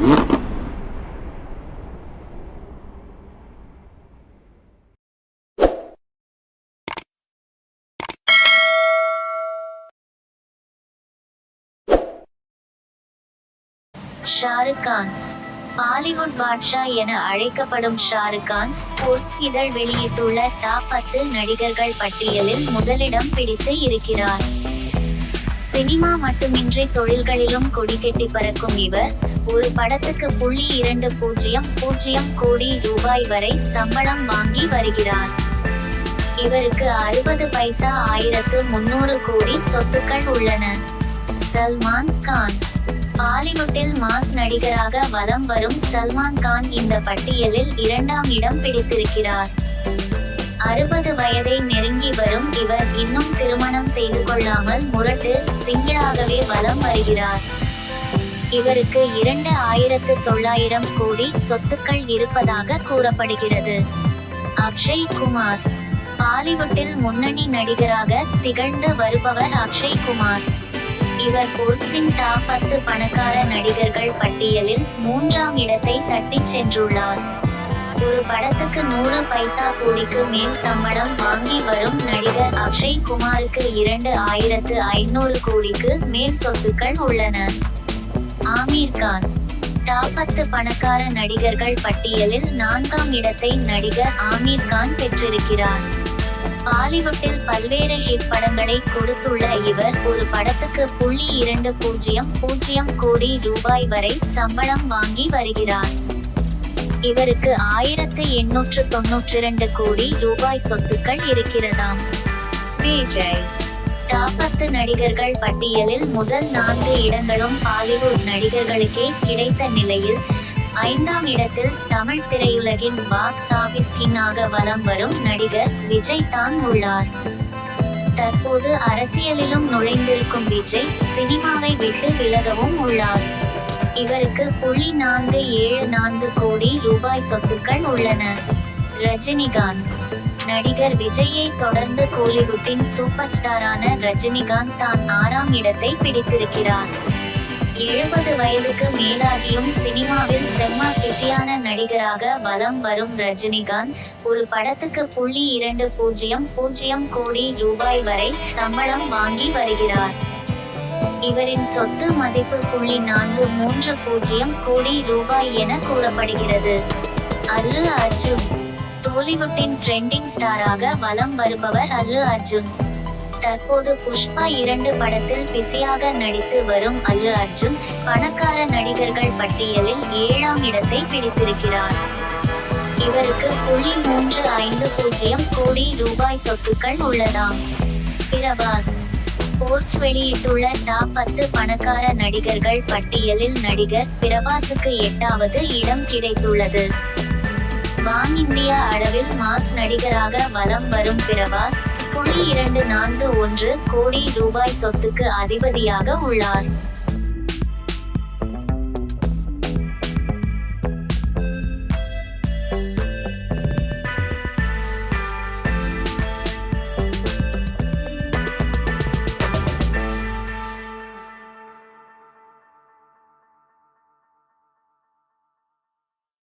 ஷாருக்கான் பாலிவுட் பாட்ஷா என அழைக்கப்படும் ஷாருக்கான் இதழ் வெளியிட்டுள்ள டாப் பத்து நடிகர்கள் பட்டியலில் முதலிடம் பிடித்து இருக்கிறார். சினிமா மட்டுமின்றி தொழில்களிலும் கொடி கெட்டி பறக்கும் இவர். ஒரு படத்துக்கு புள்ளி இரண்டு பூஜ்ஜியம் பூஜ்ஜியம் கோடி ரூபாய் வரை சம்பளம் வாங்கி வருகிறார். இவருக்கு அறுபது பைசா ஆயிரத்து முன்னூறு கோடி சொத்துக்கள் உள்ளன. சல்மான் கான். பாலிவுட்டில் மாஸ் நடிகராக வலம் வரும் சல்மான் கான் இந்த பட்டியலில் இரண்டாம் இடம் பிடித்திருக்கிறார். அறுபது வயதை இவர் இன்னும் திருமணம் செய்து கொள்ளாமல் முரட்டு சிங்கிளாகவே வலம் வருகிறார். இவருக்கு இரண்டு ஆயிரத்து தொள்ளாயிரம் கோடி சொத்துக்கள் இருப்பதாக கூறப்படுகிறது. அக்ஷய் குமார் பாலிவுட்டில் முன்னணி நடிகராக திகழ்ந்து வருபவர் அக்ஷய் குமார். இவர் போர்ட்ஸின் டாப் பத்து பணக்கார நடிகர்கள் பட்டியலில் மூன்றாம் இடத்தை தட்டிச் சென்றுள்ளார். ஒரு படத்துக்கு நூறு பைசா கோடிக்கு மேல் சம்பளம் வாங்கி வரும் நடிகர் அக்ஷய் குமாருக்கு இரண்டு ஆயிரத்து ஐநூறு கோடிக்கு மேல் சொத்துக்கள் உள்ளன. ஆமீர் கான் டாப் பணக்கார நடிகர்கள் பட்டியலில் நான்காம் இடத்தை நடிகர் ஆமீர் கான் பெற்றிருக்கிறார். பாலிவுட்டில் பல்வேறு ஹிட் படங்களை கொடுத்துள்ள இவர் ஒரு படத்துக்கு புள்ளி இரண்டு பூஜ்ஜியம் பூஜ்ஜியம் கோடி ரூபாய் வரை சம்பளம் வாங்கி வருகிறார். இவருக்கு ஆயிரத்து எண்ணூற்று தொன்னூற்றி இரண்டு கோடி ரூபாய் சொத்துக்கள் இருக்கிறதாம். விஜய். டாப் பத்து நடிகர்கள் பட்டியலில் முதல் நான்கு இடங்களும் பாலிவுட் நடிகர்களுக்கே கிடைத்த நிலையில் ஐந்தாம் இடத்தில் தமிழ் திரையுலகின் பாக்ஸ் ஆபீஸ் கிங்காக வலம் வரும் நடிகர் விஜய் தான் உள்ளார். தற்போது அரசியலிலும் நுழைந்திருக்கும் விஜய் சினிமாவை விட்டு விலகவும் உள்ளார். இவருக்கு புள்ளி நான்கு ஏழு நான்கு கோடி ரூபாய் சொத்துக்கள் உள்ளன. ரஜினிகாந்த். நடிகர் விஜயை தொடர்ந்து கோலிவுட்டின் சூப்பர் ஸ்டாரான ரஜினிகாந்த் தான் ஆறாம் இடத்தை பிடித்திருக்கிறார். எழுபது வயதுக்கு மேலாகியும் சினிமாவில் செம்ம பிஸியான நடிகராக வலம் வரும் ரஜினிகாந்த் ஒரு படத்துக்கு புள்ளி இரண்டு பூஜ்ஜியம் பூஜ்ஜியம் கோடி ரூபாய் வரை சம்பளம் வாங்கி வருகிறார். இவரின் சொத்து மதிப்பு புள்ளி நான்கு மூன்று பூஜ்ஜியம் கோடி ரூபாய் என கூறப்படுகிறது. அல்லு அர்ஜுன். டோலிவுட்டின் ட்ரெண்டிங் ஸ்டாராக வலம் வருபவர் அல்லு அர்ஜுன். தற்போது புஷ்பா இரண்டு படத்தில் பிஸியாக நடித்து வரும் அல்லு அர்ஜுன் பணக்கார நடிகர்கள் பட்டியலில் ஏழாம் இடத்தை பிடித்திருக்கிறார். இவருக்கு புள்ளி மூன்று ஐந்து பூஜ்ஜியம் கோடி ரூபாய் சொத்துக்கள் உள்ளதாம். பிரபாஸ். ஸ்போர்ட்ஸ் வெளியிட்டுள்ள டாப் பத்து பணக்கார நடிகர்கள் பட்டியலில் நடிகர் பிரபாஸுக்கு எட்டாவது இடம் கிடைத்துள்ளது. வான் இந்தியா அளவில் மாஸ் நடிகராக வலம் வரும் பிரபாஸ் புள்ளி இரண்டு நான்கு ஒன்று கோடி ரூபாய் சொத்துக்கு அதிபதியாக உள்ளார்.